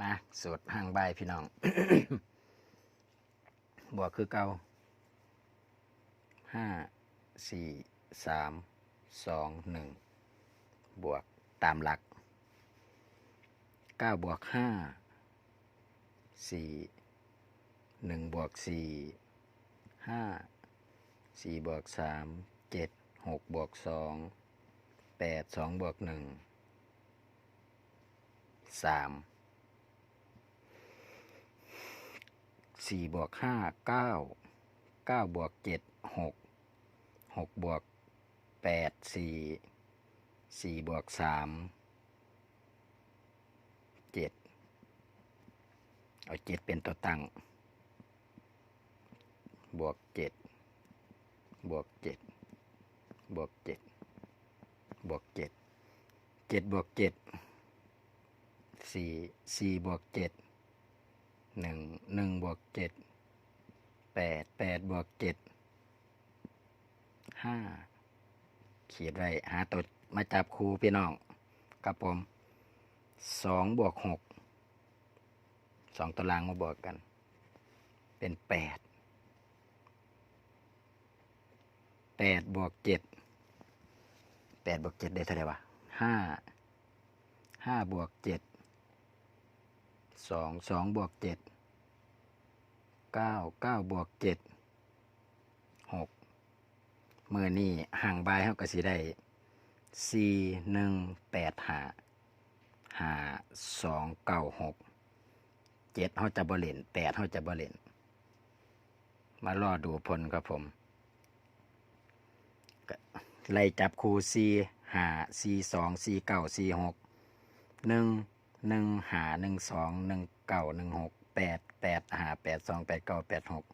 มาสวดห่างใบพี่น้อง บวกคือเก่าห้าสี่สามสองหนึ่งบวกตามหลักเก้าบวกห้าสี่หนึ่งบวกสี่ห้าสี่บวกสามเจ็ดหกบวกสองแปดสองบวกหนึ่งสาม สี่บวกห้าเก้าเก้าบวกเจ็ดหกหกบวกแปดสี่สี่บวกสามเจ็ดเอาเจ็ดเป็นตัวตั้ง บวกเจ็ดบวกเจ็ดบวกเจ็ดบวกเจ็ดเจ็ดบวกเจ็ดสี่สี่บวกเจ็ด หนึ่งหนึ่งบวกเจ็ดแปดแปดบวกเจ็ดห้าเขียนไว้หาตัวมาจับครูพี่น้องกับผมสองบวกหกสองตารางมาบวกกัน เป็นแปดแปดบวกเจ็ดแปดบวกเจ็ดได้เท่าไหร่วะห้าห้าบวกเจ็ด สองสองบวกเจ็ดเก้าเก้าบวกเจ็ดหกเมื่อนี่ห่างบายเขาก็สิได้สี่หนึ่งแปดหาหาสองเก้าหกเจ็ดเขาจะบริเลนแปดเขาจะบริเลนมารอดูผลครับผมไล่จับคูซีหาซีสองซีเก้าซีหกหนึ่ง หนึ่งหาหนึ่งสองหนึ่งเก้าหนึ่งหกแปดแปดหาแปดสองแปดเก้าแปดหก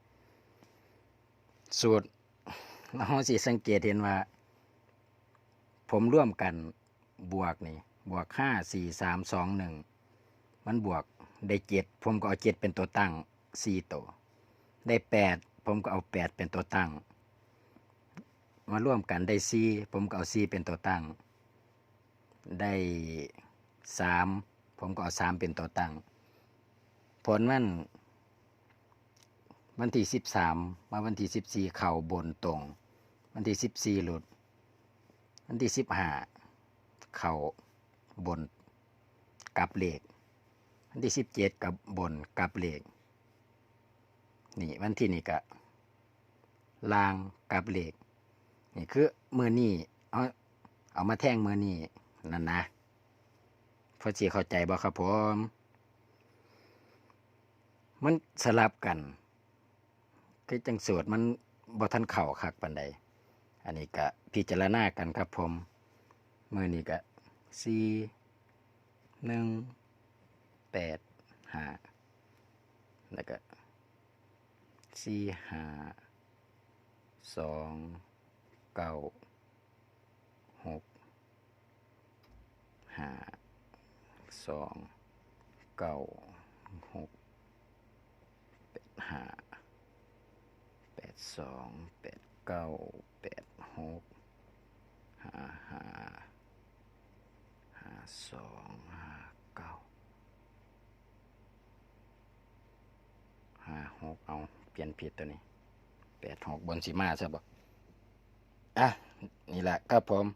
สูตรเราสิสังเกตเห็นว่า ผมร่วมกันบวกนี่บวกห้าสี่สามสองหนึ่งมันบวกได้เจ็ดผมก็เอาเจ็ดเป็นตัวตั้งสี่ตัวได้แปดผมก็เอาแปดเป็นตัวตั้ง มาร่วมกันได้ซีผมก็เอาซีเป็นตัวตั้ง ได้สาม ผมก็เอาสามเป็นตัวตั้ง ผลมัน วันที่สิบสามมาวันที่สิบสี่เข่าบนตรง วันที่สิบสี่หลุด วันที่สิบห้าเข่าบนกับเลขวันที่สิบเจ็ดกับบนกับเลขนี่วันที่นี่กะลางกับเลขนี่คือมือนี่เอาเอามาแท่งมือนี่นั่นนะ พอจีเข้าใจบ่ครับผมมันสลับกันคือจังสวดมันบ่ทันเข่าคักปันใด อันนี้ก็พิจารณากันครับผมเมื่อนี่ก็สี่หนึ่งแปดห้าแล้วก็สี่ห้าสองเก้าหกห้า สองเก้าหกแปดห้าแปดสองแปดเก้าแปดหกห้าห้าห้าสองห้าเก้าห้าหกเอาเปลี่ยนผิดตัวนี้แปดหกบนสีมาใช่ปะอะ นี่แหละครับผม